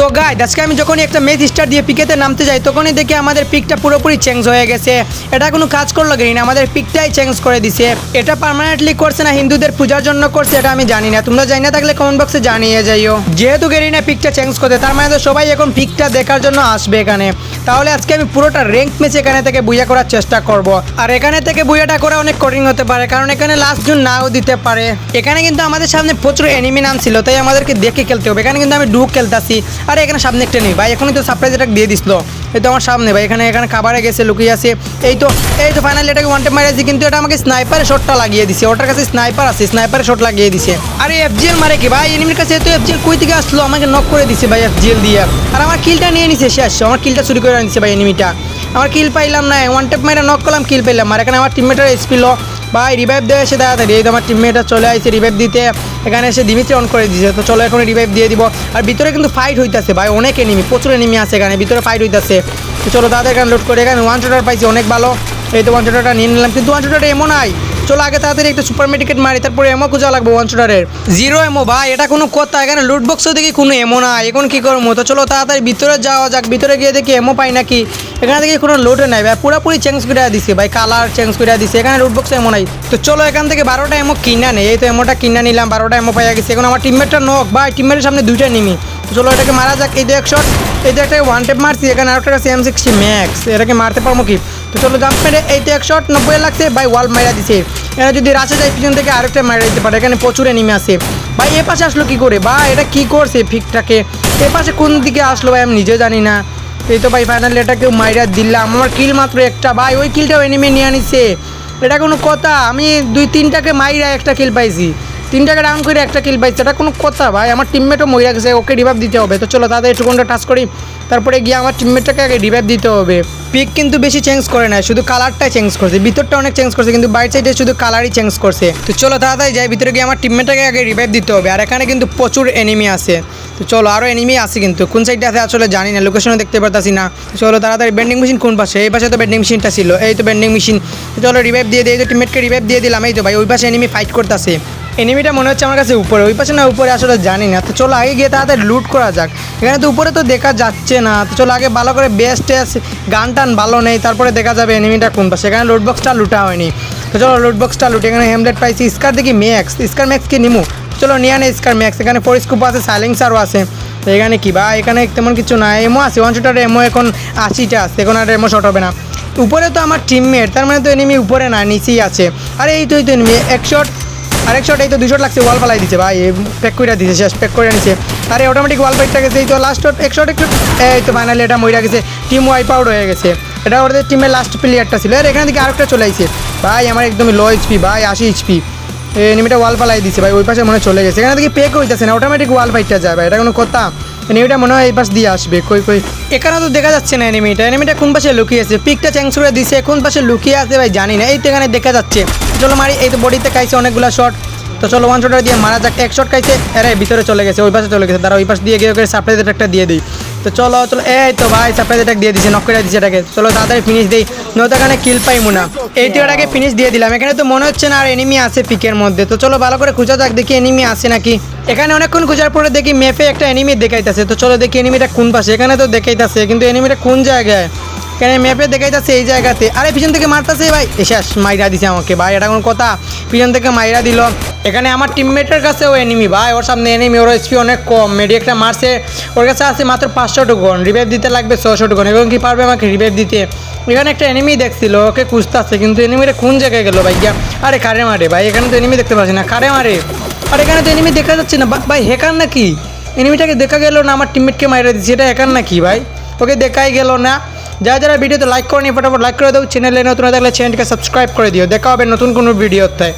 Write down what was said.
তো গাই আজকে আমি যখনই একটা ম্যাচ স্টার দিয়ে পিকেতে নামতে যাই, তখনই দেখি আমাদের পিকটা পুরোপুরি চেঞ্জ হয়ে গেছে। এটা কোনো কাজ করল না? আমাদের পিকটাই চেঞ্জ করে দিছে। এটা পার্মানেন্টলি করছে না, হিন্দুদের পূজার জন্য করছে, এটা আমি জানি না। তোমরা জানি না থাকলে কমেন্ট বক্সে জানিয়ে যাইও। যেহেতু গেরিনা পিকটা চেঞ্জ করতে তার মানে তো সবাই এখন পিকটা দেখার জন্য আসবে এখানে। তাহলে আজকে আমি পুরোটা র্যাঙ্ক ম্যাচ এখানে থেকে বুইয়া করার চেষ্টা করব। আর এখানে থেকে বুইয়াটা করা অনেক কঠিন হতে পারে, কারণ এখানে লাস্ট জুন নাও দিতে পারে। এখানে কিন্তু আমাদের সামনে প্রচুর এনিমি নাম ছিল, তাই আমাদেরকে দেখে খেলতে হবে। এখানে কিন্তু আমি ডুক খেলতেছি। আর, এখানে সামনে একটা নেই। ভাই, এখনই তো সারপ্রাইজ এটা দিয়ে দিছিল। এই তো আমার সামনে, ভাই, এখানে এখানে খাবারে গেছে, লুকিয়ে আছে। এই তো এই তো ফাইনালি এটাকে ওয়ান টাইম মারিয়েছি কিন্তু এটা আমাকে স্নাইপারে শটটা লাগিয়ে দিছে। ওটার কাছে স্নাইপার আছে স্নাইপারে শট লাগিয়ে দিছে। আরে এফজিএল মারে কি? ভাই এনিমির কাছে তো এফজিএল কই থেকে আসলো? আমাকে নক করে দিছে ভাই এফজিএল দিয়ে। আর আমার কিলটা নিয়ে নিছে, শেষ। আমার কিলটা চুরি করে নিছে ভাই এনিমিটা আমার কিল পাইলাম না ওয়ান টেপ মাইরা নক করলাম কিল পাইলাম। আর এখানে আমার টিমমেটের এসপি লো ভাই রিভাইভ দেয় এসে তাড়াতাড়ি। এই তো আমার টিমমেটটা চলে আসছে রিভাইভ দিতে। এখানে এসে দিমিত্রি অন করে দিয়েছে তো চলো এখন রিভাইভ দিয়ে দিব। আর ভিতরে কিন্তু ফাইট হইতেছে ভাই, অনেক এনিমি প্রচুর এনিমি আছে এখানে, ভিতরে ফাইট হইতেছে। তো চলো তাদের এখানে লোড করে। এখানে ওয়ান শটার পাইছি, অনেক ভালো। এই তো ওয়ান শটারটা নিয়ে নিলাম। কিন্তু ওয়ান শটারটা এমন নাই। চলো আগে তাড়াতাড়ি একটা সুপার মেডিকেট মারি, তারপরে এমো খুঁজা লাগবে ওয়ান শটারের জিরো এমো ভাই, এটা কোনো কথা। এখানে লুট বক্সও দেখি কোনো এমো নাই। এখন কী করব? তো চলো তাড়াতাড়ি ভিতরে যাওয়া যাক। ভিতরে গিয়ে দেখি এমো পাই নাকি। এখানে দেখি কোনো লোডে নাই। ভাই, পুরোপুরি চেঞ্জ করে দিছে। ভাই কালার চেঞ্জ করে দিছে। এখানে লুট বক্স এমো নাই। তো চলো এখান থেকে বারোটা এমো কিনা নেই। এই তো এমোটা কিনা নিলাম। বারোটা এমো পাইয়া গেছে। এখন আমার টিমমেটটা নক ভাই টিমমেটের সামনে দুইটা নিমি চলো এটাকে মারা যাক। এই যে এক শট এই যে একটা ওয়ান টেপ মারছি। এখানে আরেকটা কাছে এম সিক্সটি ম্যাক্স এটাকে মারতে পারব কি? তো চলো জাম্প মেরে এই তো এক শট নব্বই লাগছে। ভাই ওয়াল মাইরা দিছে। এরা যদি রাশে যায়, পিছন থেকে আরেকটা মাইরা দিতে পারে। এখানে প্রচুর এনিমি আছে ভাই, এ পাশে আসলো কি করে? বা এটা কি করছে ফিকটাকে? এ পাশে কোন দিকে আসলো ভাই, আমি নিজে জানি না। এই তো ভাই ফাইনালি এটাকে মাইরা দিলাম। আমার কিল মাত্র একটা। ভাই, ওই কিলটাও এনিমি নিয়ে আনিছে। এটা কোনো কথা। আমি দুই তিনটাকে মাইরা একটা কিল পাইছি। তিনটাকে ডাউন করে একটা কিল পাইছি। এটা কোনো কথা ভাই, আমার টিমমেটও মরে গেছে, ওকে রিভাইভ দিতে হবে। তো চলো তাদের একটুকুনটা টাচ করি, তারপরে গিয়ে আমার টিমমেটটাকে আগে রিভাইভ দিতে হবে। পিক কিন্তু বেশি চেঞ্জ করে না শুধু কালারটাই চেঞ্জ করছে ভিতরটা অনেক চেঞ্জ করছে, কিন্তু বাইর সাইডে শুধু কালারই চেঞ্জ করছে। তো চলো তাড়াতাড়ি যাই, ভিতরে গিয়ে আমার টিমমেটটাকে আগে রিভাইভ দিতে হবে। আর এখানে কিন্তু প্রচুর এনিমি আছে। তো চলো আরও এনিমি আছে কিন্তু, কোন সাইডে আছে আসলে জানি না লোকেশনও দেখতে পারতাছি না। চলো তাড়াতাড়ি বেন্ডিং মেশিন কোন পাশে? এই পাশে তো বেন্ডিং মেশিনটা ছিল, এই তো বেন্ডিং মেশিন চলো রিভাইভ দিয়ে দিয়ে, এই তো টিমমেটকে রিভাইভ দিয়ে দিলাম, এই তো ভাই, ওই পাশে এনিমি ফাইট করতেছে। এনিমিটা মনে হচ্ছে আমার কাছে উপরে, ওই পাশে না উপরে আসলে জানি না। তো চলো আগে গিয়ে তাড়াতাড়ি লুট করা যাক। এখানে তো উপরে তো দেখা যাচ্ছে না, তো চলো আগে ভালো করে বেস্ট টেস্ট গান টান ভালো নেই, তারপরে দেখা যাবে এনিমিটা কোন পাশে এখানে লুট বক্সটা লুটা হয়নি। তো চলো লুট বক্সটা লুটে এখানে হেমলেট পাইছি। স্কার দেখি ম্যাক্স স্কার ম্যাক্স কি নিমু? চলো নিয়ে নেই স্কার ম্যাক্স এখানে পরিস্কুপ আছে সাইলেন্সারও আছে। তো এখানে কি বা এখানে তেমন কিছু না এমও আছে ওয়ান শুটার এমও এখন আশিটা আছে, এখন আর এমও শর্ট হবে না। উপরে তো আমার টিমমেট তার মানে তো এনিমি উপরে না, নিচেই আছে। আরে এই তো এই তো এনিমি এক শট আরেক শট এই তো দুই শট লাগছে ওয়াল পালাই দিছে ভাই প্যাক করে দিছে, শেষ প্যাক করে নিছে। আরে অটোমেটিক ওয়াল পাইটটা গেছে, এই তো লাস্ট শট এক শট এক এই তো ফাইনালি এটা মইরা গেছে টিম ওয়াইপ আউট হয়ে গেছে। এটা ওদের টিমের লাস্ট প্লেয়ারটা ছিল। আর এখান থেকে আরেকটা চলে আইছে। ভাই, আমার একদমই লো এইচপি ভাই, আশি এইচপি এনিমিটা ওয়াল পালাই দিছে, ভাই, ওই পাশে মনে চলে গেছে। এখানে থেকে পেক হইতেছে না অটোমেটিক ওয়াল ফাইটটা যায়, ভাই, এটা কোনো কথা। এনিমিটা মনে হয় এই পাশ দিয়ে আসবে, কই কই। এখানে তো দেখা যাচ্ছে না এনিমিটা এনিমিটা কোন পাশে লুকিয়ে আছে? পিকটা চেঞ্জ করে দিছে, কোন পাশে লুকিয়ে আছে ভাই জানি না। এই তো এখানে দেখা যাচ্ছে। চলো মারি, এই তো বডিতে খাইছে অনেকগুলো শট তো চলো ওয়ান শটার দিয়ে মারা যাক। এক শট খাইছে আরে ভিতরে চলে গেছে, ওই পাশে চলে গেছে। তারা ওই পাশ দিয়ে গিয়ে ওকে সাপ্লাই একটা দিয়ে দিই। তো চলো চলো। এই তো ভাই সারপ্রাইজ অ্যাটাক দিয়ে দিছে নক করে এটাকে। চলো, তাড়াতাড়ি ফিনিশ দিই। নয়তো এখানে কিল পাই মুনা এই তো এটাকে ফিনিশ দিয়ে দিলাম। এখানে তো মনে হচ্ছে না আর এনিমি আছে পিকের মধ্যে। তো চলো, ভালো করে খোঁজা যাক, দেখি এনিমি আছে নাকি। এখানে অনেকক্ষণ খোঁজার পরে দেখি মেপে একটা এনিমি দেখাইতেছে। তো চলো, দেখি এনিমিটা কোন পাশে। এখানে তো দেখাইতেছে, কিন্তু এনিমিটা কোন জায়গায়? কেন ম্যাপে দেখাইতেছে এই জায়গাতে। আরে, পিছন থেকে মারতেছে ভাই। এ শেষ, মাইরা দিছে আমাকে ভাই, এটা কোন কথা। পিছন থেকে মাইরা দিল। এখানে আমার টিমমেটের কাছেও এনিমি ভাই। ওর সামনে এনিমি ওর এসপি অনেক কম। মেডি একটা মারছে। ওর কাছে আছে মাত্র পাঁচশো টুকন রিভাইভ দিতে লাগবে ছশো টুকন এবং কি পারবে আমাকে রিভাইভ দিতে? এখানে একটা এনিমি দেখছিল, ওকে খুঁজতেছে, কিন্তু এনিমিটা কোন জায়গায় গেলো ভাই আরে, কারে মারে, ভাই? এখানে তো এনিমি দেখতে পাচ্ছি না। কারে মারে? আর, এখানে তো এনিমি দেখা যাচ্ছে না। ভাই হেকার নাকি? এনিমিটাকে দেখা গেল না, আমার টিমমেটকে মাইরা দিচ্ছে এটা হেকার নাকি, ভাই? ওকে দেখাই গেল না। যারা যারা ভিডিওতে লাইক করেনি, ফটাফট লাইক করে দাও। চ্যানেলে নতুন থাকলে চ্যানেলটিকে সাবস্ক্রাইব করে দিও। দেখা হবে নতুন কোনো ভিডিওতে